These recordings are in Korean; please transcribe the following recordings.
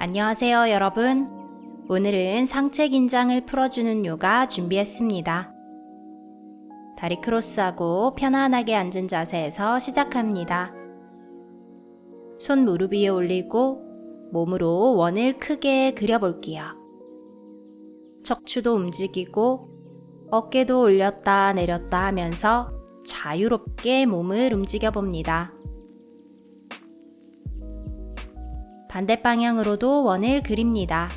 안녕하세요, 여러분. 오늘은 상체 긴장을 풀어주는 요가 준비했습니다. 다리 크로스하고 편안하게 앉은 자세에서 시작합니다. 손 무릎 위에 올리고 몸으로 원을 크게 그려볼게요. 척추도 움직이고 어깨도 올렸다 내렸다 하면서 자유롭게 몸을 움직여 봅니다. 반대 방향으로도 원을 그립니다.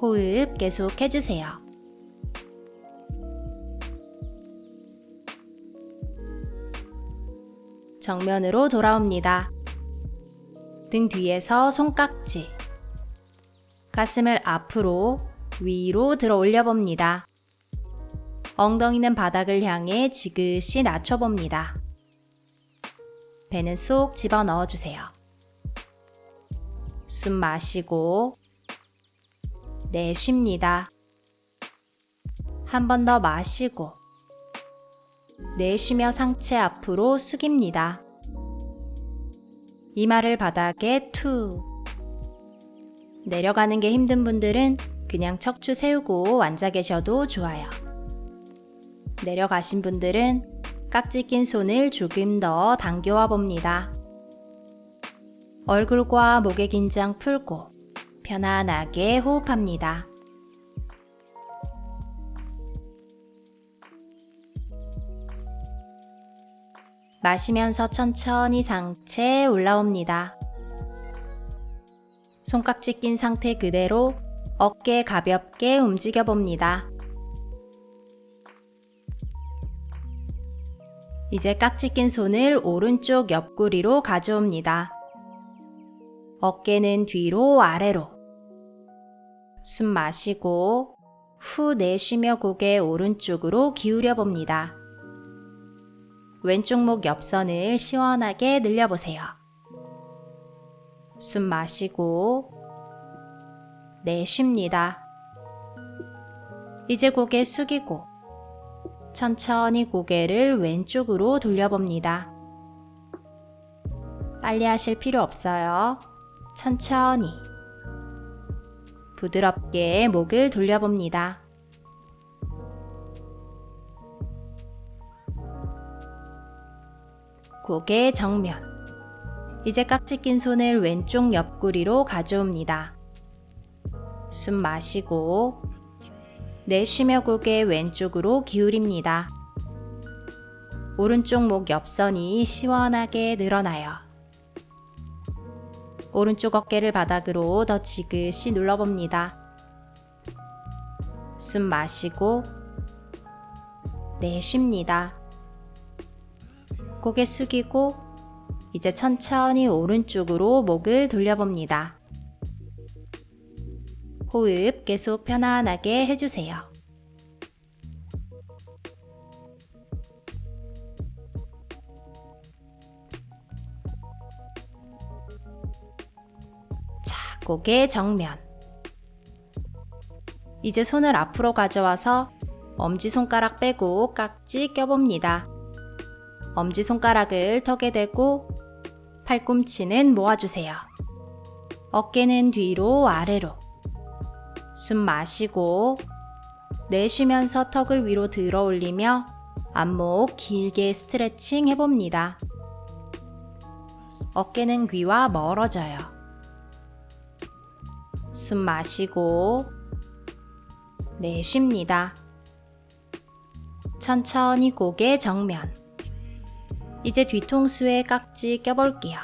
호흡 계속 해주세요. 정면으로 돌아옵니다. 등 뒤에서 손깍지. 가슴을 앞으로 위로 들어 올려봅니다. 엉덩이는 바닥을 향해 지그시 낮춰봅니다. 배는 쏙 집어 넣어주세요. 숨 마시고 내쉽니다. 한 번 더 마시고 내쉬며 상체 앞으로 숙입니다. 이마를 바닥에 툭 내려가는 게 힘든 분들은 그냥 척추 세우고 앉아 계셔도 좋아요. 내려가신 분들은 깍지 낀 손을 조금 더 당겨와 봅니다. 얼굴과 목의 긴장 풀고 편안하게 호흡합니다. 마시면서 천천히 상체 올라옵니다. 손깍지 낀 상태 그대로 어깨 가볍게 움직여 봅니다. 이제 깍지 낀 손을 오른쪽 옆구리로 가져옵니다. 어깨는 뒤로 아래로. 숨 마시고 후 내쉬며 고개 오른쪽으로 기울여 봅니다. 왼쪽 목 옆선을 시원하게 늘려보세요. 숨 마시고 내쉽니다. 이제 고개 숙이고 천천히 고개를 왼쪽으로 돌려봅니다. 빨리 하실 필요 없어요. 천천히 부드럽게 목을 돌려봅니다. 고개 정면 이제 깍지 낀 손을 왼쪽 옆구리로 가져옵니다. 숨 마시고 내쉬며 고개 왼쪽으로 기울입니다. 오른쪽 목 옆선이 시원하게 늘어나요. 오른쪽 어깨를 바닥으로 더 지그시 눌러봅니다. 숨 마시고 내쉽니다. 고개 숙이고 이제 천천히 오른쪽으로 목을 돌려봅니다. 호흡 계속 편안하게 해주세요. 고개 정면. 이제 손을 앞으로 가져와서 엄지손가락 빼고 깍지 껴봅니다. 엄지손가락을 턱에 대고 팔꿈치는 모아주세요. 어깨는 뒤로 아래로. 숨 마시고 내쉬면서 턱을 위로 들어 올리며 안목 길게 스트레칭 해봅니다. 어깨는 귀와 멀어져요. 숨 마시고 내쉽니다. 천천히 고개 정면. 이제 뒤통수에 깍지 껴볼게요.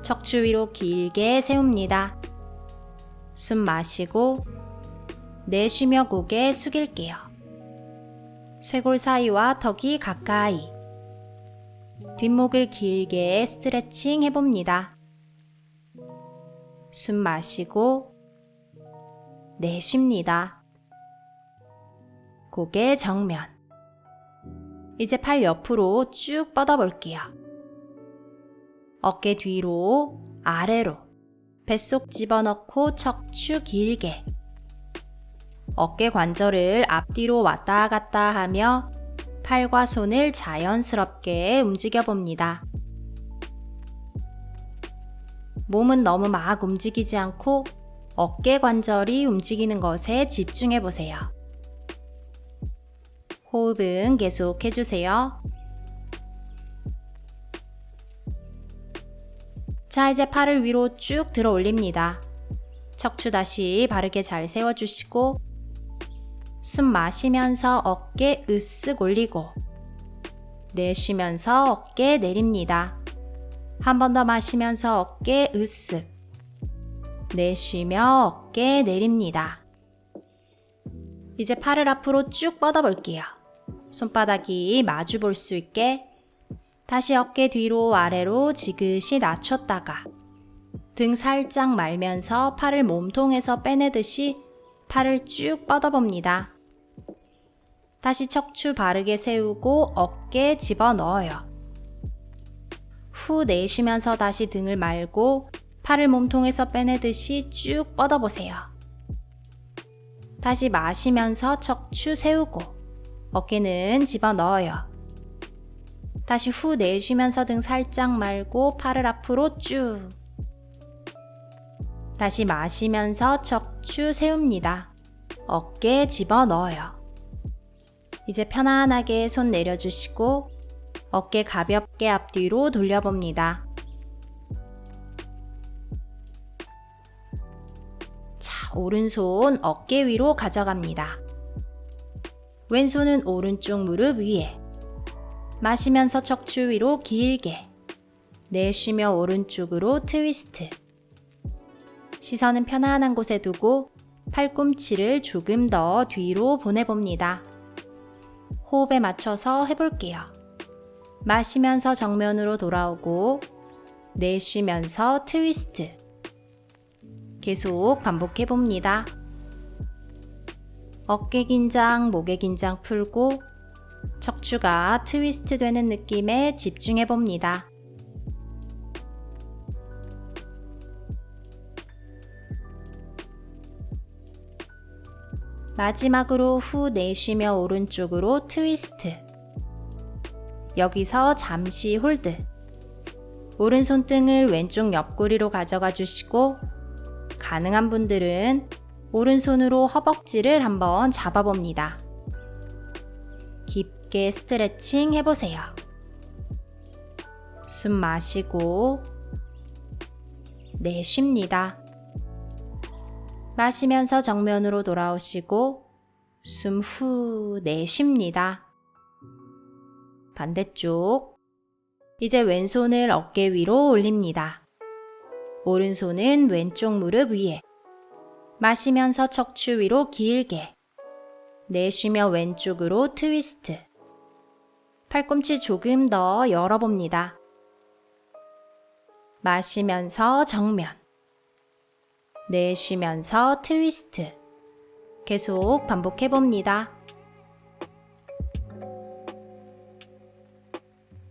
척추 위로 길게 세웁니다. 숨 마시고 내쉬며 고개 숙일게요. 쇄골 사이와 턱이 가까이. 뒷목을 길게 스트레칭 해봅니다. 숨 마시고 내쉽니다. 고개 정면. 이제 팔 옆으로 쭉 뻗어볼게요. 어깨 뒤로, 아래로, 뱃속 집어넣고 척추 길게. 어깨 관절을 앞뒤로 왔다 갔다 하며 팔과 손을 자연스럽게 움직여 봅니다. 몸은 너무 막 움직이지 않고 어깨 관절이 움직이는 것에 집중해 보세요. 호흡은 계속 해주세요. 자, 이제 팔을 위로 쭉 들어 올립니다. 척추 다시 바르게 잘 세워주시고, 숨 마시면서 어깨 으쓱 올리고, 내쉬면서 어깨 내립니다. 한 번 더 마시면서 어깨 으쓱. 내쉬며 어깨 내립니다. 이제 팔을 앞으로 쭉 뻗어 볼게요. 손바닥이 마주 볼 수 있게 다시 어깨 뒤로 아래로 지그시 낮췄다가 등 살짝 말면서 팔을 몸통에서 빼내듯이 팔을 쭉 뻗어봅니다. 다시 척추 바르게 세우고 어깨 집어 넣어요. 후 내쉬면서 다시 등을 말고 팔을 몸통에서 빼내듯이 쭉 뻗어보세요. 다시 마시면서 척추 세우고 어깨는 집어 넣어요. 다시 후 내쉬면서 등 살짝 말고 팔을 앞으로 쭉. 다시 마시면서 척추 세웁니다. 어깨 집어 넣어요. 이제 편안하게 손 내려주시고 어깨 가볍게 앞뒤로 돌려봅니다. 자, 오른손 어깨 위로 가져갑니다. 왼손은 오른쪽 무릎 위에. 마시면서 척추 위로 길게. 내쉬며 오른쪽으로 트위스트. 시선은 편안한 곳에 두고 팔꿈치를 조금 더 뒤로 보내봅니다. 호흡에 맞춰서 해볼게요. 마시면서 정면으로 돌아오고 내쉬면서 트위스트. 계속 반복해 봅니다. 어깨 긴장, 목의 긴장 풀고 척추가 트위스트 되는 느낌에 집중해 봅니다. 마지막으로 후 내쉬며 오른쪽으로 트위스트. 여기서 잠시 홀드. 오른손 등을 왼쪽 옆구리로 가져가 주시고, 가능한 분들은 오른손으로 허벅지를 한번 잡아봅니다. 깊게 스트레칭 해보세요. 숨 마시고, 내쉽니다. 마시면서 정면으로 돌아오시고 숨 후 내쉽니다. 반대쪽. 이제 왼손을 어깨 위로 올립니다. 오른손은 왼쪽 무릎 위에. 마시면서 척추 위로 길게. 내쉬며 왼쪽으로 트위스트. 팔꿈치 조금 더 열어봅니다. 마시면서 정면. 내쉬면서 트위스트. 계속 반복해 봅니다.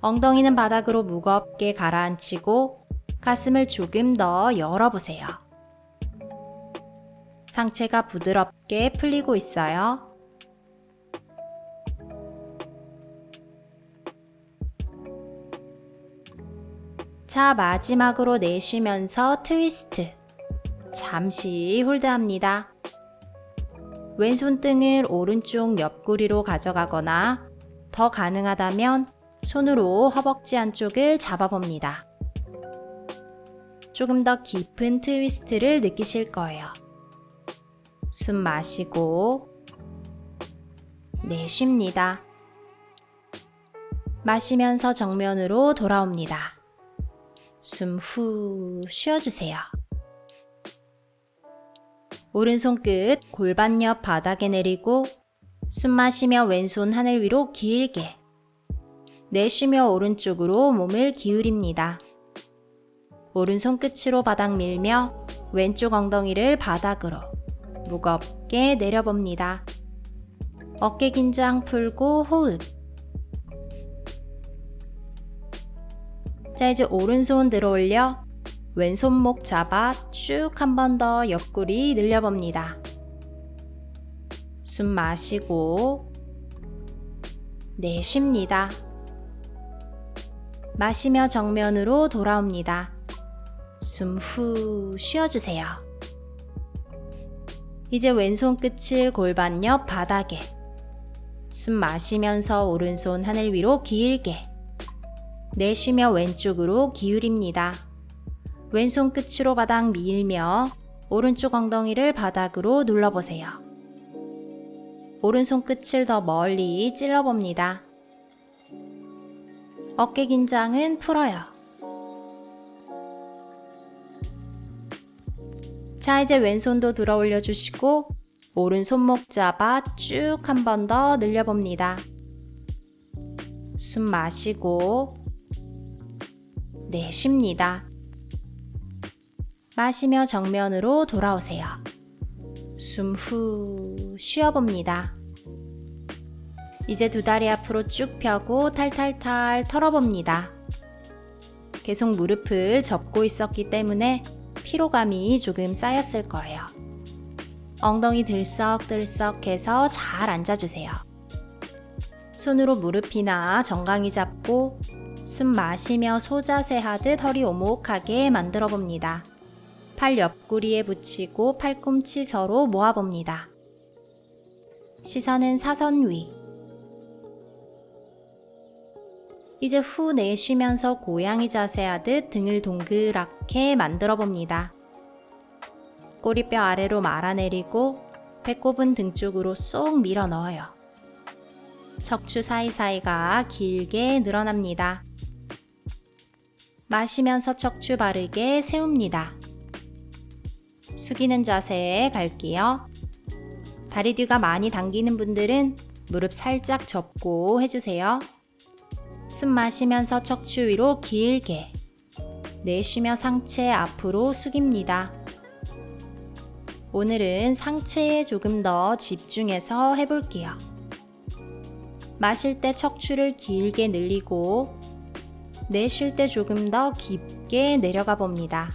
엉덩이는 바닥으로 무겁게 가라앉히고 가슴을 조금 더 열어보세요. 상체가 부드럽게 풀리고 있어요. 자, 마지막으로 내쉬면서 트위스트. 잠시 홀드합니다. 왼손 등을 오른쪽 옆구리로 가져가거나 더 가능하다면 손으로 허벅지 안쪽을 잡아봅니다. 조금 더 깊은 트위스트를 느끼실 거예요. 숨 마시고 내쉽니다. 마시면서 정면으로 돌아옵니다. 숨 후 쉬어주세요. 오른손 끝 골반 옆 바닥에 내리고 숨 마시며 왼손 하늘 위로 길게 내쉬며 오른쪽으로 몸을 기울입니다. 오른손 끝으로 바닥 밀며 왼쪽 엉덩이를 바닥으로 무겁게 내려봅니다. 어깨 긴장 풀고 호흡. 자, 이제 오른손 들어 올려 왼손목 잡아 쭉 한 번 더 옆구리 늘려봅니다. 숨 마시고 내쉽니다. 마시며 정면으로 돌아옵니다. 숨 후 쉬어주세요. 이제 왼손 끝을 골반 옆 바닥에 숨 마시면서 오른손 하늘 위로 길게 내쉬며 왼쪽으로 기울입니다. 왼손 끝으로 바닥 밀며 오른쪽 엉덩이를 바닥으로 눌러보세요. 오른손 끝을 더 멀리 찔러봅니다. 어깨 긴장은 풀어요. 자, 이제 왼손도 들어 올려 주시고, 오른 손목 잡아 쭉 한 번 더 늘려봅니다. 숨 마시고, 내쉽니다. 마시며 정면으로 돌아오세요. 숨 후 쉬어봅니다. 이제 두 다리 앞으로 쭉 펴고 탈탈탈 털어봅니다. 계속 무릎을 접고 있었기 때문에 피로감이 조금 쌓였을 거예요. 엉덩이 들썩들썩해서 잘 앉아주세요. 손으로 무릎이나 정강이 잡고 숨 마시며 소자세 하듯 허리 오목하게 만들어 봅니다. 팔 옆구리에 붙이고 팔꿈치 서로 모아봅니다. 시선은 사선 위. 이제 후 내쉬면서 고양이 자세 하듯 등을 동그랗게 만들어 봅니다. 꼬리뼈 아래로 말아내리고 배꼽은 등 쪽으로 쏙 밀어 넣어요. 척추 사이사이가 길게 늘어납니다. 마시면서 척추 바르게 세웁니다. 숙이는 자세에 갈게요. 다리 뒤가 많이 당기는 분들은 무릎 살짝 접고 해주세요. 숨 마시면서 척추 위로 길게 내쉬며 상체 앞으로 숙입니다. 오늘은 상체에 조금 더 집중해서 해볼게요. 마실 때 척추를 길게 늘리고 내쉴 때 조금 더 깊게 내려가 봅니다.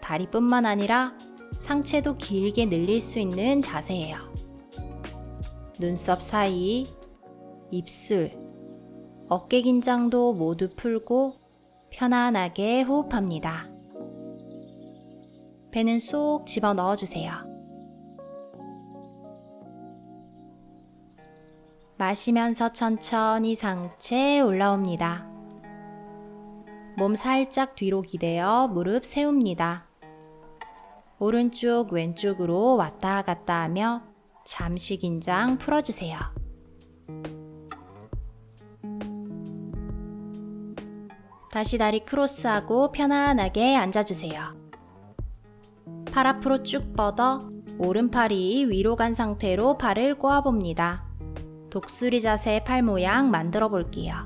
다리뿐만 아니라 상체도 길게 늘릴 수 있는 자세예요. 눈썹 사이, 입술, 어깨 긴장도 모두 풀고 편안하게 호흡합니다. 배는 쏙 집어 넣어주세요. 마시면서 천천히 상체 올라옵니다. 몸 살짝 뒤로 기대어 무릎 세웁니다. 오른쪽 왼쪽으로 왔다 갔다 하며 잠시 긴장 풀어주세요. 다시 다리 크로스하고 편안하게 앉아주세요. 팔 앞으로 쭉 뻗어 오른팔이 위로 간 상태로 팔을 꼬아봅니다. 독수리 자세 팔 모양 만들어 볼게요.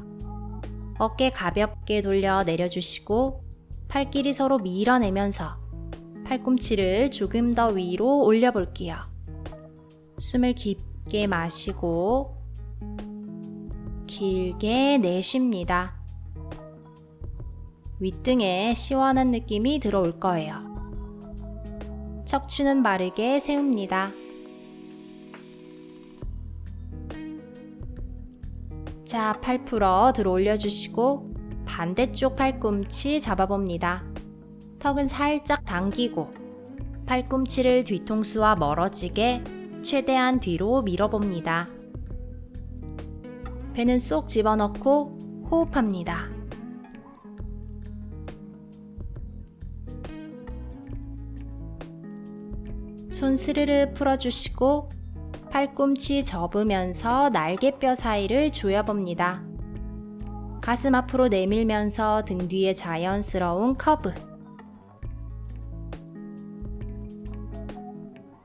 어깨 가볍게 돌려 내려주시고 팔끼리 서로 밀어내면서 팔꿈치를 조금 더 위로 올려볼게요. 숨을 깊게 마시고 길게 내쉽니다. 윗등에 시원한 느낌이 들어올 거예요. 척추는 바르게 세웁니다. 자, 팔 풀어 들어 올려주시고 반대쪽 팔꿈치 잡아봅니다. 턱은 살짝 당기고 팔꿈치를 뒤통수와 멀어지게 최대한 뒤로 밀어봅니다. 배는 쏙 집어넣고 호흡합니다. 손 스르르 풀어주시고 팔꿈치 접으면서 날개뼈 사이를 조여봅니다. 가슴 앞으로 내밀면서 등 뒤에 자연스러운 커브.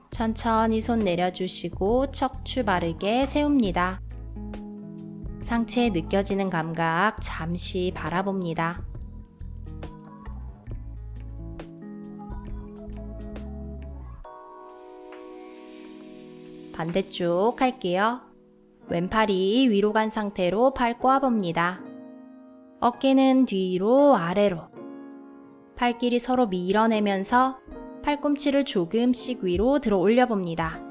천천히 손 내려주시고 척추 바르게 세웁니다. 상체에 느껴지는 감각 잠시 바라봅니다. 반대쪽 할게요. 왼팔이 위로 간 상태로 팔 꼬아봅니다. 어깨는 뒤로 아래로. 팔끼리 서로 밀어내면서 팔꿈치를 조금씩 위로 들어 올려봅니다.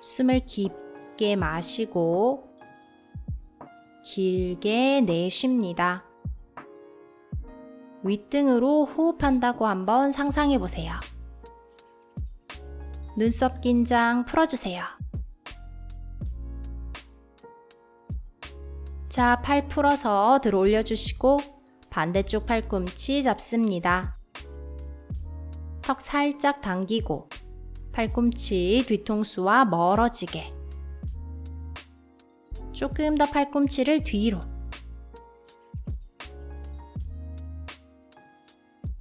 숨을 깊게 마시고 길게 내쉽니다. 윗등으로 호흡한다고 한번 상상해 보세요. 눈썹 긴장 풀어주세요. 자, 팔 풀어서 들어 올려주시고 반대쪽 팔꿈치 잡습니다. 턱 살짝 당기고 팔꿈치 뒤통수와 멀어지게 조금 더 팔꿈치를 뒤로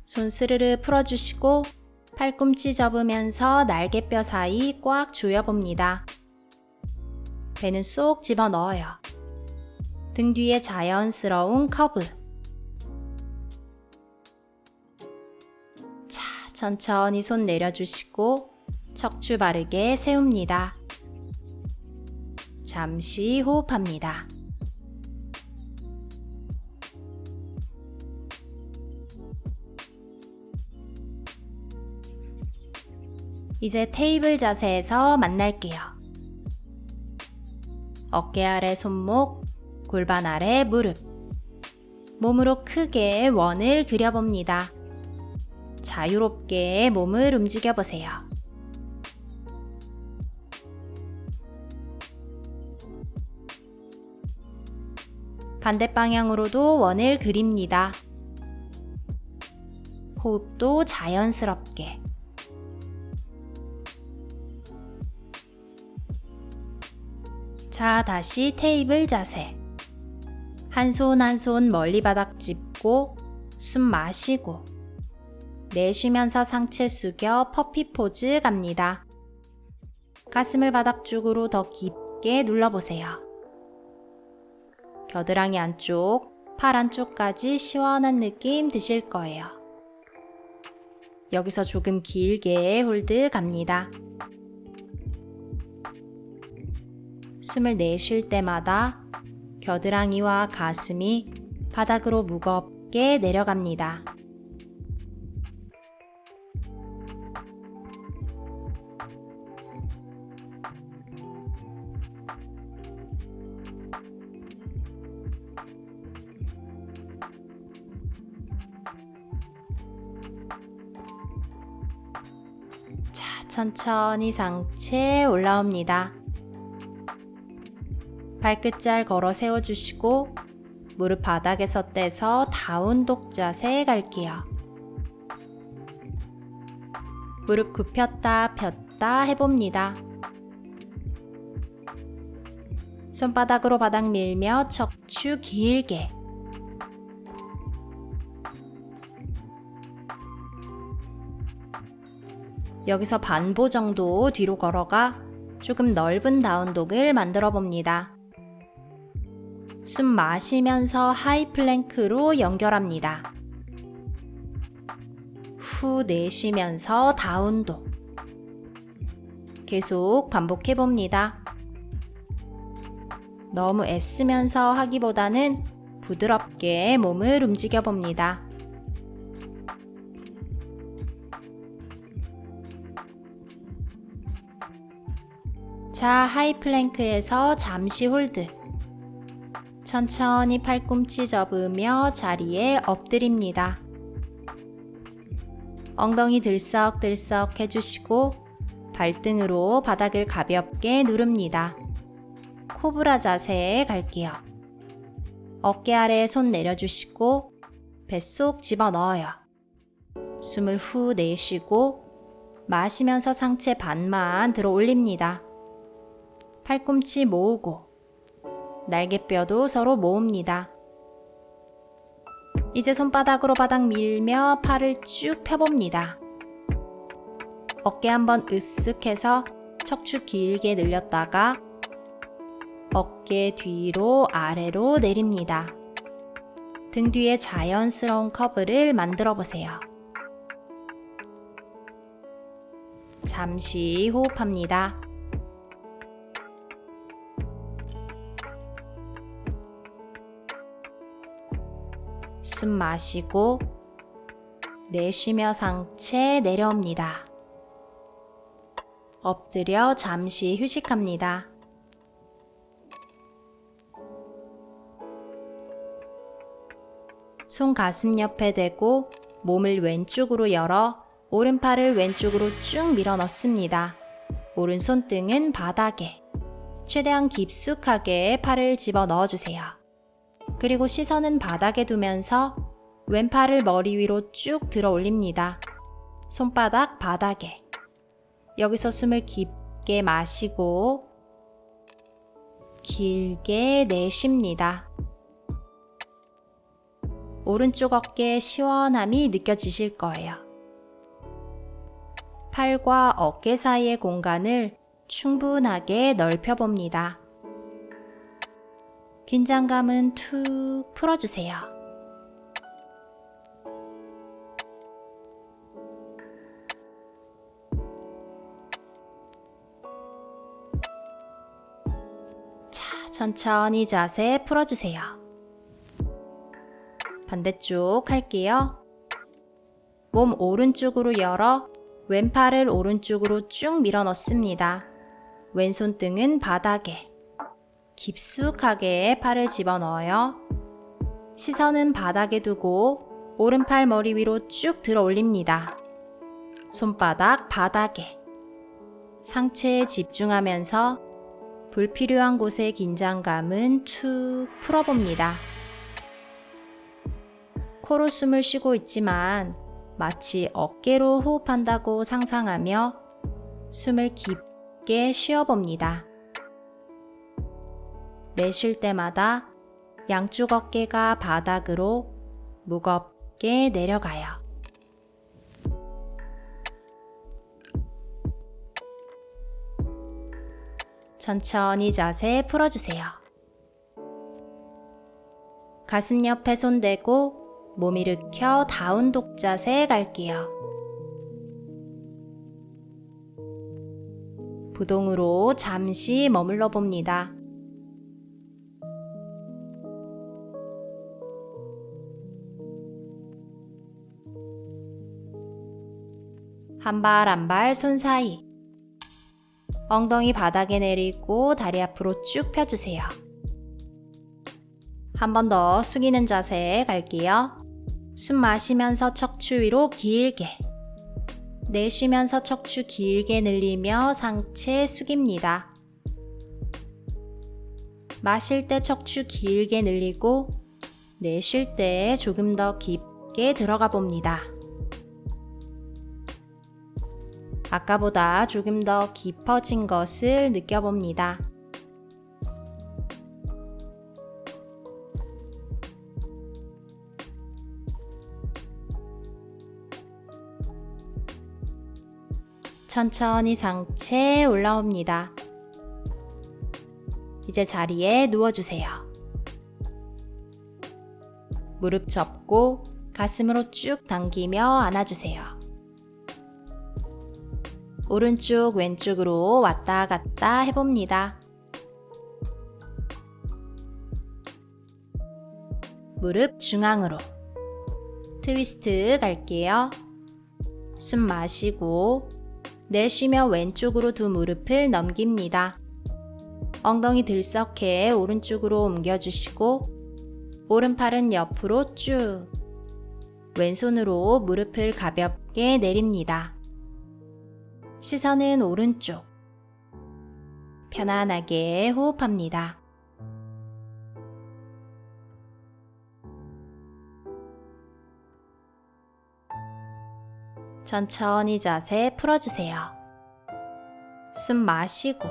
손 스르르 풀어주시고 팔꿈치 접으면서 날개뼈 사이 꽉 조여봅니다. 배는 쏙 집어 넣어요. 등 뒤에 자연스러운 커브. 자, 천천히 손 내려주시고 척추 바르게 세웁니다. 잠시 호흡합니다. 이제 테이블 자세에서 만날게요. 어깨 아래 손목, 골반 아래 무릎. 몸으로 크게 원을 그려봅니다. 자유롭게 몸을 움직여 보세요. 반대 방향으로도 원을 그립니다. 호흡도 자연스럽게. 자, 다시 테이블 자세. 한 손 한 손 멀리 바닥 짚고 숨 마시고 내쉬면서 상체 숙여 퍼피 포즈 갑니다. 가슴을 바닥 쪽으로 더 깊게 눌러보세요. 겨드랑이 안쪽, 팔 안쪽까지 시원한 느낌 드실 거예요. 여기서 조금 길게 홀드 갑니다. 숨을 내쉴 때마다 겨드랑이와 가슴이 바닥으로 무겁게 내려갑니다. 자, 천천히 상체 올라옵니다. 발끝잘 걸어 세워주시고 무릎 바닥에서 떼서 다운 독 자세 갈게요. 무릎 굽혔다 폈다 해봅니다. 손바닥으로 바닥 밀며 척추 길게 여기서 반보 정도 뒤로 걸어가 조금 넓은 다운독을 만들어 봅니다. 숨 마시면서 하이 플랭크로 연결합니다. 후 내쉬면서 다운독. 계속 반복해 봅니다. 너무 애쓰면서 하기보다는 부드럽게 몸을 움직여 봅니다. 자, 하이 플랭크에서 잠시 홀드. 천천히 팔꿈치 접으며 자리에 엎드립니다. 엉덩이 들썩들썩 해주시고 발등으로 바닥을 가볍게 누릅니다. 코브라 자세에 갈게요. 어깨 아래 손 내려주시고 뱃속 집어 넣어요. 숨을 후 내쉬고 마시면서 상체 반만 들어 올립니다. 팔꿈치 모으고 날개뼈도 서로 모읍니다. 이제 손바닥으로 바닥 밀며 팔을 쭉 펴봅니다. 어깨 한번 으쓱해서 척추 길게 늘렸다가 어깨 뒤로 아래로 내립니다. 등 뒤에 자연스러운 커브를 만들어 보세요. 잠시 호흡합니다. 숨 마시고 내쉬며 상체 내려옵니다. 엎드려 잠시 휴식합니다. 손 가슴 옆에 대고 몸을 왼쪽으로 열어 오른팔을 왼쪽으로 쭉 밀어 넣습니다. 오른 손등은 바닥에. 최대한 깊숙하게 팔을 집어 넣어주세요. 그리고 시선은 바닥에 두면서 왼팔을 머리 위로 쭉 들어 올립니다. 손바닥 바닥에. 여기서 숨을 깊게 마시고 길게 내쉽니다. 오른쪽 어깨 시원함이 느껴지실 거예요. 팔과 어깨 사이의 공간을 충분하게 넓혀봅니다. 긴장감은 툭 풀어주세요. 자, 천천히 자세 풀어주세요. 반대쪽 할게요. 몸 오른쪽으로 열어 왼팔을 오른쪽으로 쭉 밀어 넣습니다. 왼손등은 바닥에. 깊숙하게 팔을 집어 넣어요. 시선은 바닥에 두고 오른팔 머리 위로 쭉 들어 올립니다. 손바닥 바닥에. 상체에 집중하면서 불필요한 곳의 긴장감은 툭 풀어봅니다. 코로 숨을 쉬고 있지만 마치 어깨로 호흡한다고 상상하며 숨을 깊게 쉬어봅니다. 내쉴 때마다 양쪽 어깨가 바닥으로 무겁게 내려가요. 천천히 자세 풀어주세요. 가슴 옆에 손 대고 몸 일으켜 다운 독자세 갈게요. 부동으로 잠시 머물러 봅니다. 한 발 한 발 손 사이. 엉덩이 바닥에 내리고 다리 앞으로 쭉 펴주세요. 한 번 더 숙이는 자세 갈게요. 숨 마시면서 척추 위로 길게. 내쉬면서 척추 길게 늘리며 상체 숙입니다. 마실 때 척추 길게 늘리고 내쉴 때 조금 더 깊게 들어가 봅니다. 아까보다 조금 더 깊어진 것을 느껴봅니다. 천천히 상체 올라옵니다. 이제 자리에 누워주세요. 무릎 접고 가슴으로 쭉 당기며 안아주세요. 오른쪽 왼쪽으로 왔다 갔다 해봅니다. 무릎 중앙으로 트위스트 갈게요. 숨 마시고 내쉬며 왼쪽으로 두 무릎을 넘깁니다. 엉덩이 들썩해 오른쪽으로 옮겨주시고 오른팔은 옆으로 쭉 왼손으로 무릎을 가볍게 내립니다. 시선은 오른쪽. 편안하게 호흡합니다. 천천히 자세 풀어주세요. 숨 마시고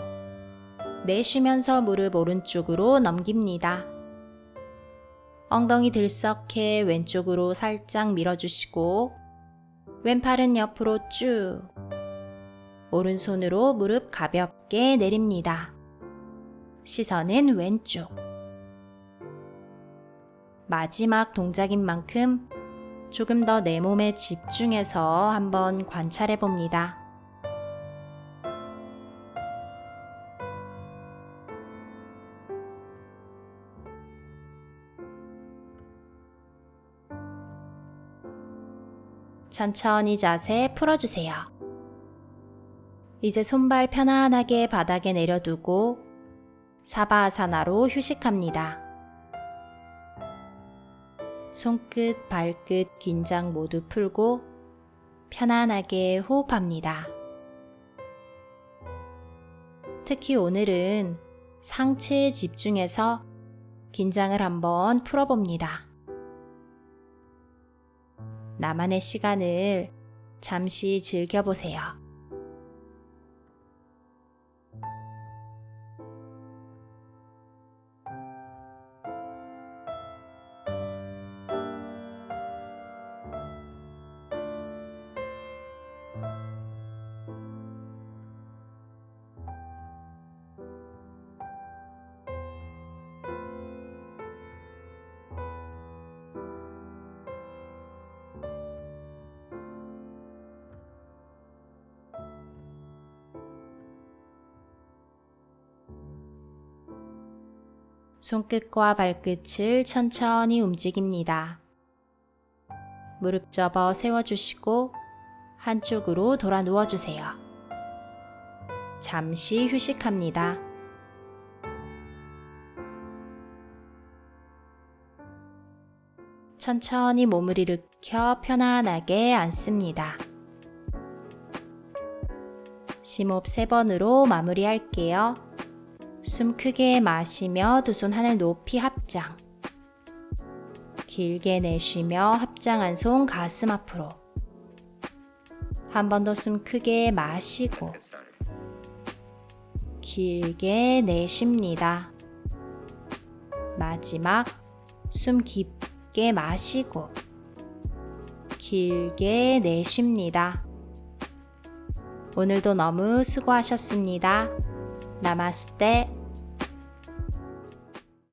내쉬면서 무릎 오른쪽으로 넘깁니다. 엉덩이 들썩해 왼쪽으로 살짝 밀어주시고 왼팔은 옆으로 쭉 오른손으로 무릎 가볍게 내립니다. 시선은 왼쪽. 마지막 동작인 만큼 조금 더 내 몸에 집중해서 한번 관찰해 봅니다. 천천히 자세 풀어주세요. 이제 손발 편안하게 바닥에 내려두고 사바아사나로 휴식합니다. 손끝, 발끝 긴장 모두 풀고 편안하게 호흡합니다. 특히 오늘은 상체에 집중해서 긴장을 한번 풀어봅니다. 나만의 시간을 잠시 즐겨보세요. 손끝과 발끝을 천천히 움직입니다. 무릎 접어 세워주시고 한쪽으로 돌아 누워주세요. 잠시 휴식합니다. 천천히 몸을 일으켜 편안하게 앉습니다. 심호흡 3번으로 마무리할게요. 숨 크게 마시며 두 손 하늘 높이 합장. 길게 내쉬며 합장한 손 가슴 앞으로. 한 번 더 숨 크게 마시고. 길게 내쉽니다. 마지막 숨 깊게 마시고. 길게 내쉽니다. 오늘도 너무 수고하셨습니다. 나마스테